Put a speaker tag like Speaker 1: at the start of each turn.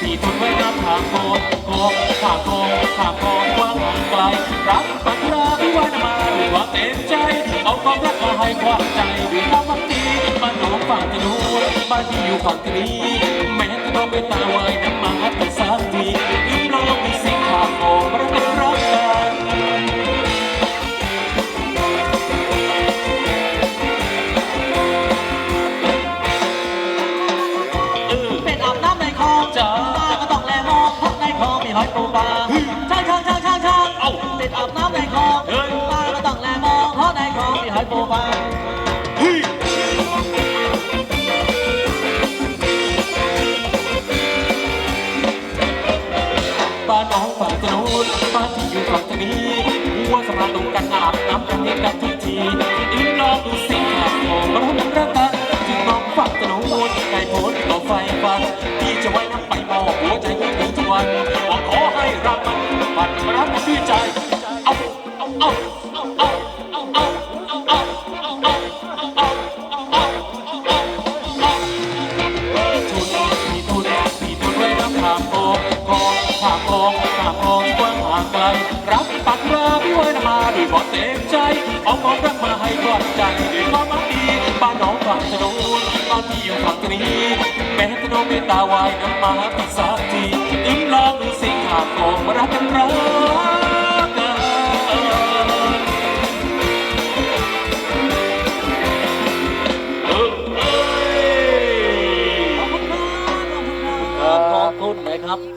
Speaker 1: ที่ทนไว้น้ำทางโคนกองทางกองทางกองกว้างห่างไกลรักปัญญาไม่ว่ามาหรือว่าเต็มใจ เอาความรักมาให้ความใจด้วยความหวังดีมานน้องฝั่งจะนู้นบ้านที่อยู่ฝั่งที่นี้แม้จะต้องเป็นตาไว้น้ำมาตก
Speaker 2: ในคลองมีหอยปูปลาช่างช่างช่างช่างช่าง
Speaker 1: เอา
Speaker 2: เป็ดอาบน้ำในคลอง
Speaker 1: เฮ้ย
Speaker 2: ตาก็ต้องแลมองเพราะในคลองมีหอยปูปลา
Speaker 1: บ้านน้องฝั่งตะโน้นบ้านที่อยู่ฝั่งตะนี้หัวสะพานตรงกันอาบน้ำกันเล่นกันทุกทีอินลองดูสิข่าวของเรามันรักกันจึงน้องฝั่งตะโน้นไก่โพนต่อไฟฟันพี่จะไว้น้ำไปมอบหัวใจทุกคืนทุกวัน รักมันมันรักกันด้วยใจ เอาเอาเอาเอาเอาเอาเอาเอาเอาเอาเอาเอาเอาเอาทุนมีทุนมีทุนไว้น้ำทางโองกองทางโองทางโองกว้างห่างไกลรับปักราพี่ไว้มาด้วยความเต็มใจ เอาความรักมาให้กอดใจด้วยความหวังดีบ้านน้องฝั่งถนนบ้านที่อยู่ฝั่งตรี แม้ถนนเมตตาวายน้ำมาติดสักทีอิ่มลองดูสิข่าวของมารักกันรักกันเออเอ้ย
Speaker 2: ขอบคุณครับขอบคุณครับ
Speaker 1: ขอบคุณนะครับ